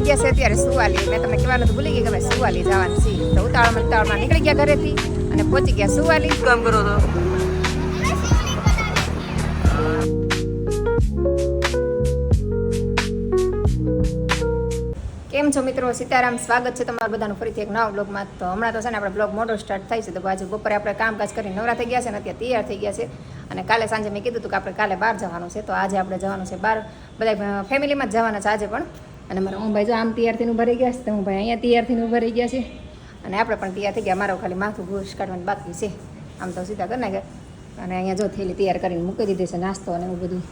આવી ગયા છે અત્યારે સુવાલી. મેં તમને કહેવાનું તો ભૂલી ગઈ કે અમે સુવાલી જવાનું છીએ. તો ઉતાવળમાં ઉતાવળમાં નીકળી ગયા ઘરેથી અને પહોંચી ગયા સુવાલી. કામ કરો તો કેમ છો મિત્રો? સીતારામ સ્વાગત છે તમારું બધાનું ફરીથી એક નવા બ્લોગમાં તો હમણાં તો છે ને આપણે બ્લોગ મોટો સ્ટાર્ટ થાય છે. તો આજે બપોરે આપણે કામકાજ કરીને નવરા થઈ ગયા છે ને અત્યારે તૈયાર થઈ ગયા છે. અને કાલે સાંજે મેં કીધું હતું કે આપણે કાલે બહાર જવાનું છે. તો આજે આપણે જવાનું છે બહાર. બધા ફેમિલીમાં જ જવાના છે આજે પણ. અને મારા હું ભાઈ જો આમ તૈયારથી ઊભા રહી ગયા છે તો હું ભાઈ અહીંયા તૈયારથી ઊભા રહી ગયા છે. અને આપણે પણ તૈયાર થઈ ગયા મારો ખાલી માથું ભૂસ કાઢવાનું બાકી છે. આમ તો સીધા કરી નાખે અને અહીંયા જો થેલી તૈયાર કરીને મૂકી દીધી છે નાસ્તો અને એવું બધું.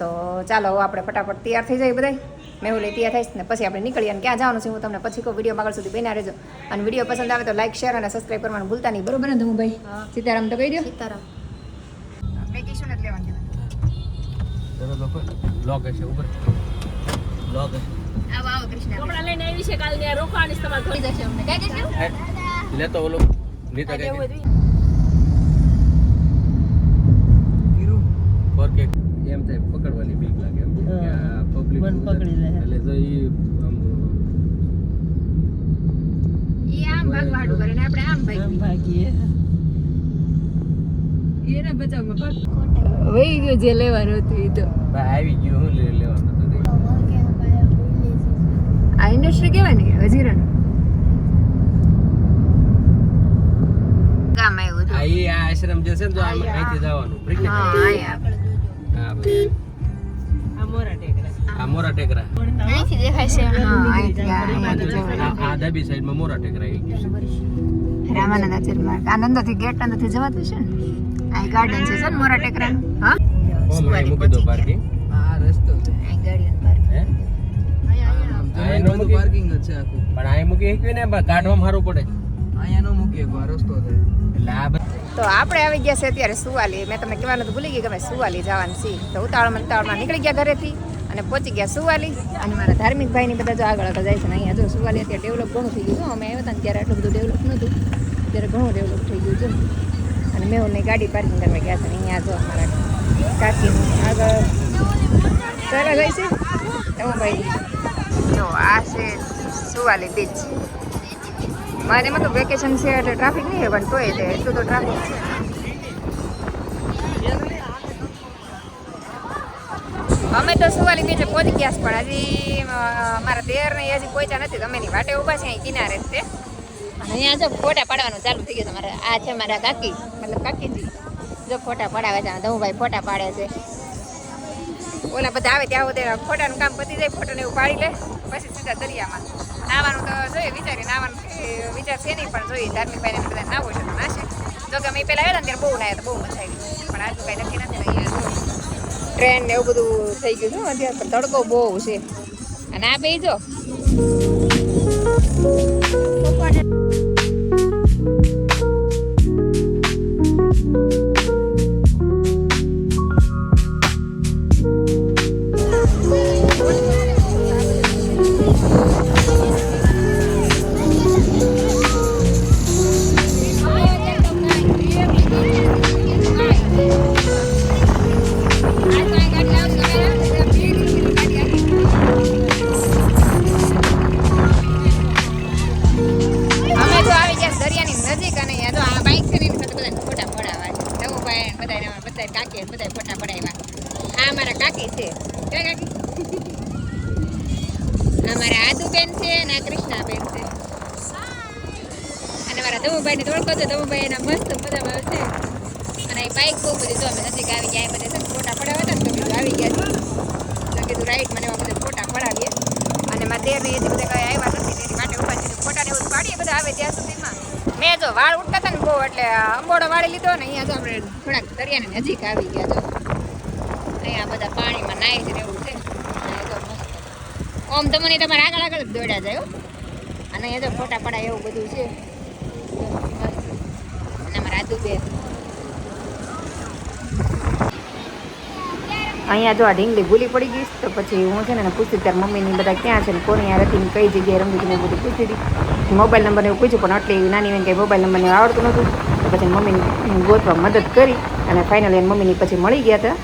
તો ચાલો આપણે ફટાફટ તૈયાર થઈ જાય બધા મેં લઈ તૈયાર થઈશ ને પછી આપણે નીકળીએ અને ક્યાં જવાનું છે હું તમને પછી કોઈ વીડિયો આગળ સુધી બન્યા રહેજો. અને વીડિયો પસંદ આવે તો લાઈક શેર અને સબસ્ક્રાઈબ કરવાનું ભૂલતા નહીં. બરોબર ને હું. ભાઈ સીતારામ તો કહી દો સીતારામ. વેકેશન જ લેવાનું બ્લોગ હશે ઉપર બ્લોગ આવો આવો કૃષ્ણ. કપડા લઈને આવી છે કાલ ત્યાં રોકાવાની તમારે ઘરે જશે અમને. કઈ દેજો લેતો ઓલો. નીતા કઈ એમ થાય પકડવાની બીક લાગે એમ. પબ્લિક પકડી લે. એટલે તો ઈ આમ ભાગવાડું કરે ને આપણે આમ ભાગી ભાગીએ. એના બચાવમાં ભાગ વહી ગયો જે લેવાનું હતું એ તો. આવી ગયું હું લે લેવાનું તો આ ઇન્ડસ્ટ્રી કહેવાય ને હજીરણ ગામ આવ્યું આ ઈ આ આશ્રમ જે છે ને તો આમ અહીંથી જવાનું ઠીક હા અહીંયા હા ભાઈ. આ મોરા ટેકરા. આ મોરા ટેકરા. અહીંથી દેખાય છે હા અહીંથી આ- અહીંયાથી જવાય. આ આ ડાબી સાઈડમાં મોરા ટેકરા આવી રામાનંદ આચાર્ય માર્ગ આનંદથી ગેટ અંદરથી જવાતું છે ને? આ ગાર્ડન છે સર મોરા ટેકરા હા? ઓમ મૂકી દો પાર્કિંગ. આ રસ્તો છે. હે? આમ આ જમીન એનો બધું મૂકી- પાર્કિંગ જ છે આખું. પણ અહીં મૂકી એકવી ને કાઢવામાં સારું પડે. અહીંયા નો મૂકીએ આ રસ્તો છે. એટલે આ તો આપણે આવી ગયા છે અત્યારે સુવાલી. મેં તમને કહેવાનું તો ભૂલી ગઈ કે અમે સુવાલી જવાનું છીએ. તો ઉતાવળમાં ઉતાવળમાં નીકળી ગયા ઘરેથી અને પહોંચી ગયા સુવાલી. અને મારા ધાર્મિક ભાઈની બધા જો આગળ આગળ જાય છે ને અહીંયા. જો સુવાલી અત્યારે ડેવલપ ઘણું થઈ ગયું છે. અમે આવ્યા હતા ત્યારે આટલું બધું ડેવલપ નહોતું. ત્યારે ઘણું ડેવલપ થઈ ગયું છે. અને મેહુલની ગાડી પાર્કિંગ કરવા ગયા છે અહીંયા જો અમારા કાકીનું આગળ. ચાલે જાય છે? એમાં ભાઈ જો, આ છે સુવાલી બીચ મારે એમાં તો વેકેશન છે એટલે ટ્રાફિક નહીં પણ તોય તે, એટલું તો ટ્રાફિક છે. અમે તો સુવાલી બીચે પહોંચી ગયા પણ હજી મારા દેર ને હજી પહોંચ્યા નથી તમે એની વાટે ઊભા છે, અહીં કિનારે જ તે અહીંયા જો ફોટા પાડવાનું ચાલુ થઈ ગયું તમારે આ છે મારા કાકી, મતલબ કાકીજી. જો ફોટા પડાવે છે દઉભાઈ ફોટા પાડે છે. ઓલા બધા આવે ત્યાં સુધી ફોટાનું કામ પતી જાય, ફોટોને એવું પાડી લે, પછી સીધા દરિયામાં. નાવાનું તો જોઈએ વિચારી નાવાનું વિચાર છે નહીં, પણ જોઈએ ધાર્મિક ભાઈને બધા નાવો છે, તો નાશે. જો કે અમે પહેલાં આવ્યા ને ત્યારે બહુ નાયા તો બહુ મજા આવી પણ આજનું કાંઈ નથી ને ટ્રેન ને એવું બધું થઈ ગયું છે અત્યારે પણ તડકો બહુ છે. અને આ બે જો જો અમે નજીક આવી ગયા મને છે ને ફોટા પડાવ્યા હતા ને, તો કીધું, આવી ગયા તો કીધું, રાઈટ, મને એવા બધા ફોટા પડાવીએ. અને મારા દેર ને એ બધા કાંઈ આવ્યા નથી તેની માટે ઊભા છે ફોટા ને એવું પાડીએ બધા આવે ત્યાં સુધીમાં. મેં જો વાળ ઉઠતા હતા ને બહુ, એટલે અંબોડો વાળી લીધો ને, અહીંયા તો આપણે થોડાક દરિયાની નજીક આવી ગયા જો. અહીંયા બધા પાણીમાં નાહી છે. રહેવું છે ઓમ તમને તમારે આગળ આગળ જ દોડ્યા જાય અને અહીંયા તો ફોટા પડાય એવું બધું છે. અને અમારા આદુબેન અહીંયા જો આ ઢીંગલી ભૂલી પડી ગઈ તો પછી હું છે ને પૂછતી ત્યારે મમ્મીની બધા ક્યાં છે ને કોની યાર હતી કઈ જગ્યાએ હતી ને બધું પૂછતી હતી. મોબાઈલ નંબરને એવું પૂછ્યું, પણ આટલી નાની બેન કંઈ મોબાઈલ નંબરને આવડતું નહોતું. તો પછી મમ્મીને ગોતવા મદદ કરી અને ફાઇનલી મમ્મીની પછી મળી ગયા હતા.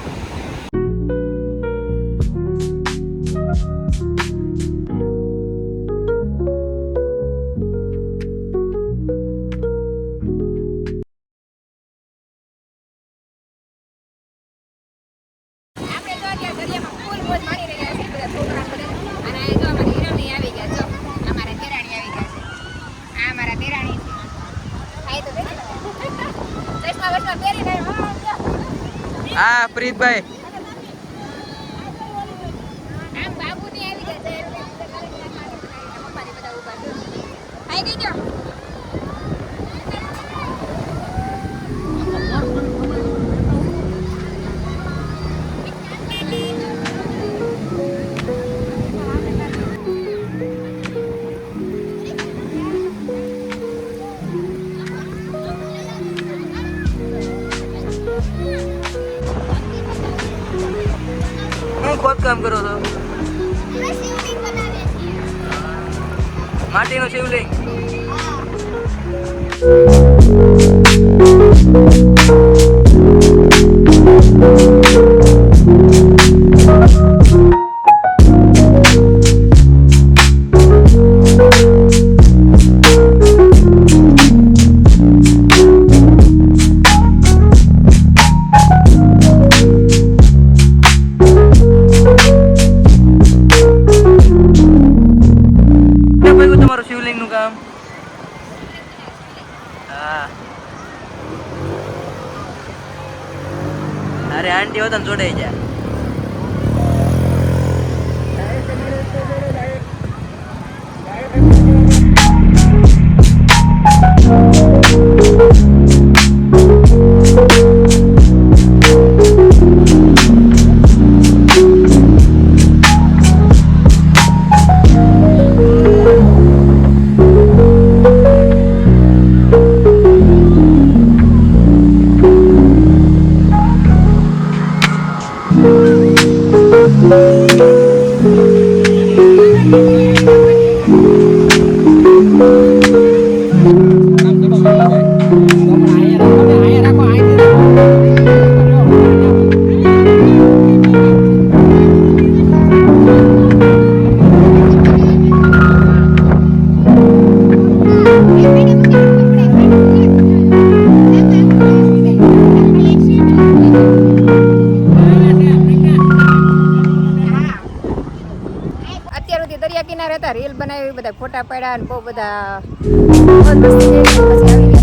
પ્રીતભાઈ. માટીનું શિવલિંગ બધા જોડાઈ જાય. ફોટા પડ્યા અને બહુ બધા પછી આવી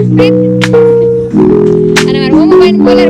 Anak marhumo main bola,